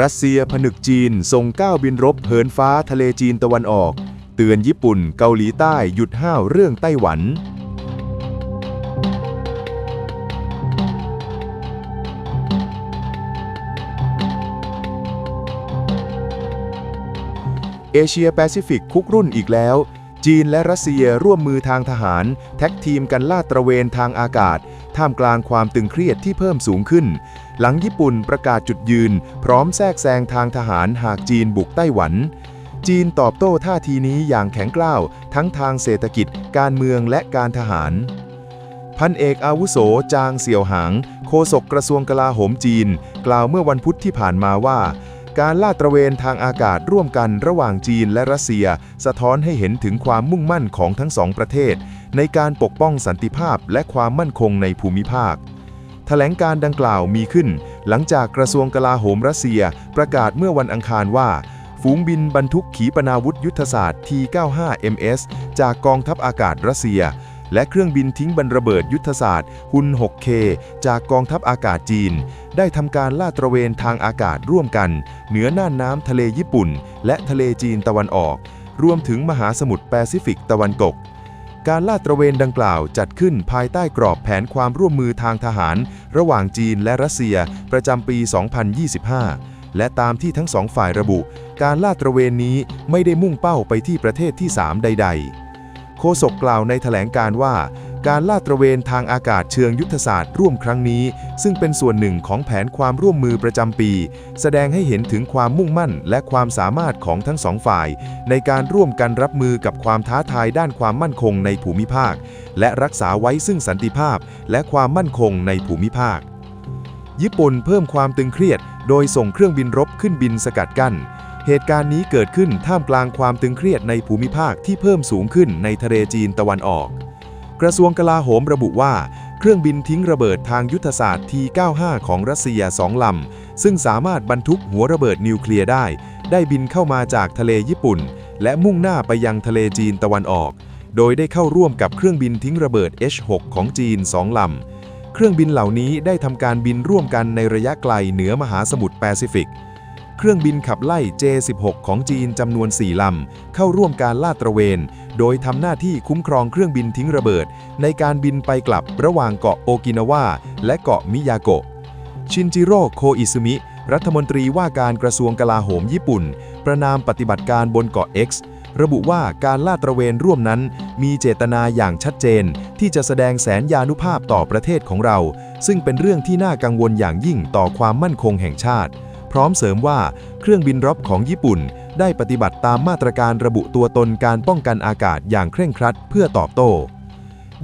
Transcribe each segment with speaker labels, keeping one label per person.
Speaker 1: รัสเซียผนึกจีนส่งก้าวบินรบเหินฟ้าทะเลจีนตะวันออก เตือนญี่ปุ่นเกาหลีใต้หยุดห้าวเรื่องไต้หวัน เอเชียแปซิฟิกคุกรุ่นอีกแล้ว จีนและรัสเซียร่วมมือทางทหาร แท็กทีมกันลาดตระเวนทางอากาศ ท่ามกลางความตึงเครียดที่เพิ่มสูงขึ้น หลังญี่ปุ่นประกาศจุดยืน พร้อมแทรกแซงทางทหารหากจีนบุกไต้หวัน จีนตอบโต้ท่าทีนี้อย่างแข็งกร้าว ทั้งทางเศรษฐกิจ การเมืองและการทหาร พันเอกอาวุโสจางเสี่ยวหาง โฆษกกระทรวงกลาโหมจีน กล่าวเมื่อวันพุธที่ผ่านมาว่าการลาดตระเวนทางอากาศร่วมกันระหว่างจีนและรัสเซีย สะท้อนให้เห็นถึงความมุ่งมั่นของทั้งสองประเทศ ในการปกป้องสันติภาพและความมั่นคงในภูมิภาค ถลงการดังกล่าวมีขึ้น หลังจากกระทรวงกลาโหมรัสเซีย ประกาศเมื่อวันอังคารว่า ฝูงบินบรรทุกขีปนาวุธยุทธศาสตร์ T-95MS จากกองทัพอากาศรัสเซีย และเครื่องบินทิ้งบรรระเบิดยุทธศาสตร์ฮุน 6K จากกองทัพอากาศจีน ได้ทำการลาดตระเวนทางอากาศร่วมกัน เหนือน่านน้ำทะเลญี่ปุ่น และทะเลจีนตะวันออก รวมถึงมหาสมุทรแปซิฟิกตะวันตก การลาดตระเวนดังกล่าวจัดขึ้นภายใต้กรอบแผนความร่วมมือทางทหาร ระหว่างจีนและรัสเซียประจำปี 2025 และตามที่ทั้งสองฝ่ายระบุ การลาดตระเวนนี้ไม่ได้มุ่งเป้าไปที่ประเทศที่ 3 ใด ๆ โฆษกกล่าวในแถลงการว่า การลาดตระเวนทางอากาศเชิงยุทธศาสตร์ร่วมครั้งนี้ ซึ่งเป็นส่วนหนึ่งของแผนความร่วมมือประจำปี แสดงให้เห็นถึงความมุ่งมั่นและความสามารถของทั้งสองฝ่าย ในการร่วมกันรับมือกับความท้าทายด้านความมั่นคงในภูมิภาค และรักษาไว้ซึ่งสันติภาพ และความมั่นคงในภูมิภาค ญี่ปุ่นเพิ่มความตึงเครียด โดยส่งเครื่องบินรบขึ้นบินสกัดกั้นเหตุการณ์นี้เกิดขึ้นท่ามกลางความตึงเครียดในภูมิภาคที่เพิ่มสูงขึ้นในทะเลจีนตะวันออก กระทรวงกลาโหมระบุว่า เครื่องบินทิ้งระเบิดทางยุทธศาสตร์ T-95 ของรัสเซียสองลำ ซึ่งสามารถบรรทุกหัวระเบิดนิวเคลียร์ได้ ได้บินเข้ามาจากทะเลญี่ปุ่น และมุ่งหน้าไปยังทะเลจีนตะวันออก โดยได้เข้าร่วมกับเครื่องบินทิ้งระเบิด H-6 ของจีนสองลำ เครื่องบินเหล่านี้ได้ทำการบินร่วมกันในระยะไกลเหนือมหาสมุทรแปซิฟิก เครื่องบินขับไล่ J-16 ของจีนจำนวน 4 ลำ เข้าร่วมการลาดตระเวน โดยทำหน้าที่คุ้มครองเครื่องบินทิ้งระเบิด ในการบินไปกลับระหว่างเกาะโอกินาวาและเกาะมิยาโกะ ชินจิโร่โคอิซึมิ รัฐมนตรีว่าการกระทรวงกลาโหมญี่ปุ่น ประนามปฏิบัติการบนเกาะ X ระบุว่าการลาดตระเวนร่วมนั้น มีเจตนาอย่างชัดเจน ที่จะแสดงแสนยานุภาพต่อประเทศของเรา ซึ่งเป็นเรื่องที่น่ากังวลอย่างยิ่งต่อความมั่นคงแห่งชาติ พร้อมเสริมว่าเครื่องบินรบของญี่ปุ่น ได้ปฏิบัติตามมาตรการระบุตัวตนการป้องกันอากาศอย่างเคร่งครัดเพื่อตอบโต้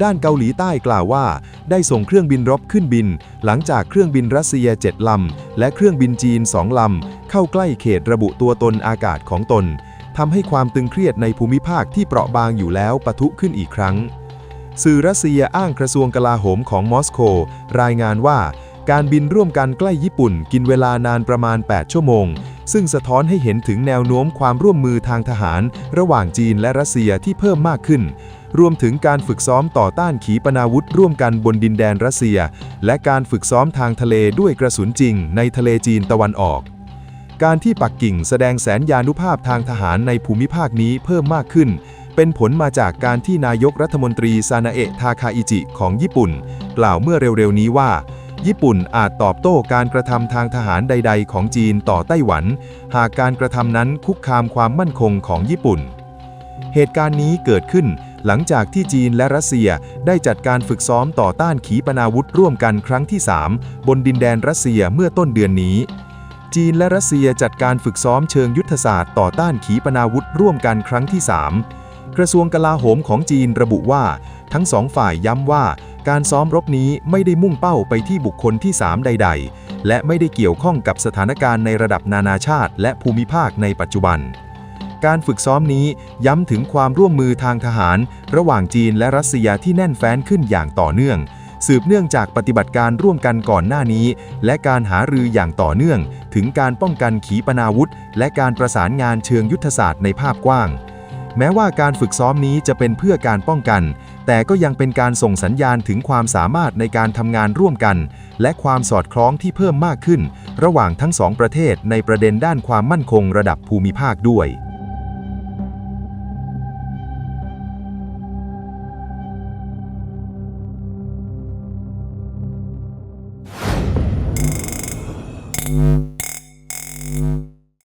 Speaker 1: ด้านเกาหลีใต้กล่าวว่า ได้ส่งเครื่องบินรบขึ้นบิน หลังจากเครื่องบินรัสเซีย7ลำ และเครื่องบินจีน2ลำ เข้าใกล้เขตระบุตัวตนอากาศของตนทำให้ความตึงเครียดในภูมิภาคที่เปราะบางอยู่แล้วปะทุขึ้นอีกครั้งสื่อรัสเซียอ้างกระทรวงกลาโหมของมอสโกรายงานว่า การบินร่วมกันใกล้ญี่ปุ่นกินเวลานานประมาณ 8 ชั่วโมง ซึ่งสะท้อนให้เห็นถึงแนวโน้มความร่วมมือทางทหาร ระหว่างจีนและรัสเซียที่เพิ่มมากขึ้น รวมถึงการฝึกซ้อมต่อต้านขีปนาวุธร่วมกันบนดินแดนรัสเซีย และการฝึกซ้อมทางทะเลด้วยกระสุนจริง ในทะเลจีนตะวันออก การที่ปักกิ่งแสดงแสนยานุภาพทางทหารในภูมิภาคนี้เพิ่มมากขึ้นเป็นผลมาจากการที่นายกรัฐมนตรีซานาเอะทาคาอิจิของญี่ปุ่น กล่าวเมื่อเร็วๆนี้ว่า ญี่ปุ่นอาจตอบโต้การกระทำทางทหารใด ๆ ของจีนต่อไต้หวัน หากการกระทำนั้นคุกคามความมั่นคงของญี่ปุ่น เหตุการณ์นี้เกิดขึ้นหลังจากที่จีนและรัสเซียได้จัดการฝึกซ้อมต่อต้านขีปนาวุธร่วมกันครั้งที่ 3 บนดินแดนรัสเซียเมื่อต้นเดือนนี้ จีนและรัสเซียจัดการฝึกซ้อมเชิงยุทธศาสตร์ต่อต้านขีปนาวุธร่วมกันครั้งที่ 3 กระทรวงกลาโหมของจีนระบุว่า ทั้งสองฝ่ายย้ำว่า การซ้อมรบนี้ไม่ได้มุ่งเป้าไปที่บุคคลที่ 3 ใด ๆ และไม่ได้เกี่ยวข้องกับสถานการณ์ในระดับนานาชาติ และภูมิภาคในปัจจุบัน การฝึกซ้อมนี้ย้ำถึงความร่วมมือทางทหาร ระหว่างจีนและรัสเซียที่แน่นแฟ้นขึ้นอย่างต่อเนื่องสืบเนื่องจากปฏิบัติการร่วมกันก่อนหน้านี้ และการหารืออย่างต่อเนื่อง ถึงการป้องกันขีปนาวุธ และการประสานงานเชิงยุทธศาสตร์ในภาพกว้าง แม้ว่าการฝึกซ้อมนี้จะเป็นเพื่อการป้องกัน แต่ก็ยังเป็นการส่งสัญญาณถึงความสามารถในการทำงานร่วมกัน และความสอดคล้องที่เพิ่มมากขึ้น ระหว่างทั้งสองประเทศในประเด็นด้านความมั่นคงระดับภูมิภาคด้วย